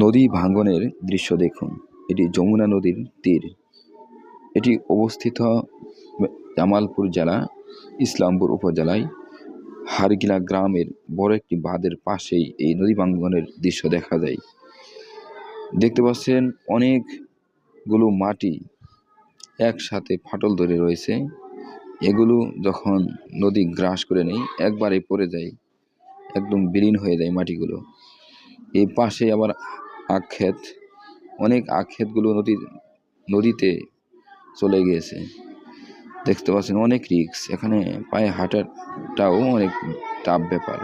নদী ভাঙ্গনের দৃশ্য দেখুন। এটি যমুনা নদীর তীর। এটি অবস্থিত জামালপুর জেলা, ইসলামপুর উপজেলায়। হারগিলা গ্রামের বড় একটি বাঁধের পাশেই এই নদী ভাঙ্গনের দৃশ্য দেখা যায়। দেখতে পাচ্ছেন অনেকগুলো মাটি একসাথে ফাটল ধরে রয়েছে। এগুলো যখন নদী গ্রাস করে নেই একবারে পড়ে যায়, একদম বিলীন হয়ে যায় মাটিগুলো। এই পাশে আবার আখ ক্ষেত অনেক আখ ক্ষেতগুলো নদীর নদীতে চলে গিয়েছে। দেখতে পাচ্ছেন অনেক রিস্ক এখানে পায়ে হাঁটাটাও অনেক টাফ ব্যাপার।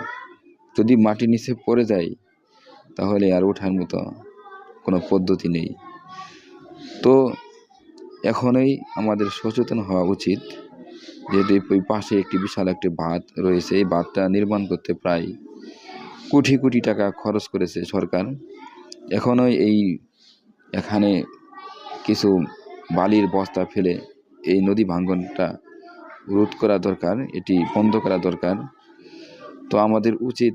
যদি মাটির নিচে পড়ে যায়, তাহলে আর ওঠার মতো কোনো পদ্ধতি নেই। তো এখনই আমাদের সচেতন হওয়া উচিত যেহেতু ওই পাশে একটি বিশাল একটি বাঁধ রয়েছে। এই বাঁধটা নির্মাণ করতে প্রায় কোটি কোটি টাকা খরচ করেছে সরকার। এখনও এই এখানে কিছু বালির বস্তা ফেলে এই নদী ভাঙ্গনটা রোধ করা দরকার, এটি বন্ধ করা দরকার। তো আমাদের উচিত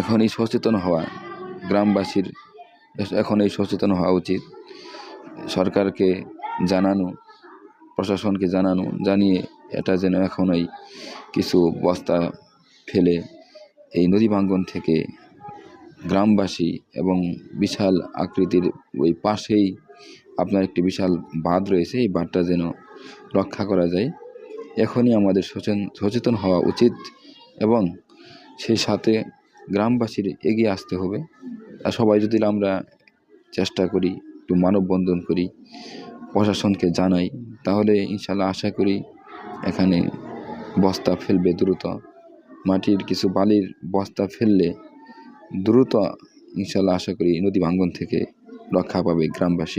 এখনই সচেতন হওয়া, গ্রামবাসীর এখন এই সচেতন হওয়া উচিত। সরকারকে জানানো, প্রশাসনকে জানানো, জানিয়ে এটা যেন এখন এখনই কিছু বস্তা ফেলে এই নদী ভাঙ্গন থেকে গ্রামবাসী এবং বিশাল আকৃতির ওই পাশেই আপনার একটি বিশাল বাঁধ রয়েছে, এই বাঁধটা যেন রক্ষা করা যায়। এখনই আমাদের সচেন, সচেতন হওয়া উচিত এবং সেই সাথে গ্রামবাসীর এগিয়ে আসতে হবে। আর সবাই যদি আমরা চেষ্টা করি, একটু মানববন্ধন করি, প্রশাসনকে জানাই, তাহলে ইনশাল্লাহ আশা করি এখানে বস্তা ফেলবে দ্রুত। মাটির কিছু বালির বস্তা ফেললে দ্রুত ইনশাল্লাহ আশা করি নদী ভাঙ্গন থেকে রক্ষা পাবে গ্রামবাসী।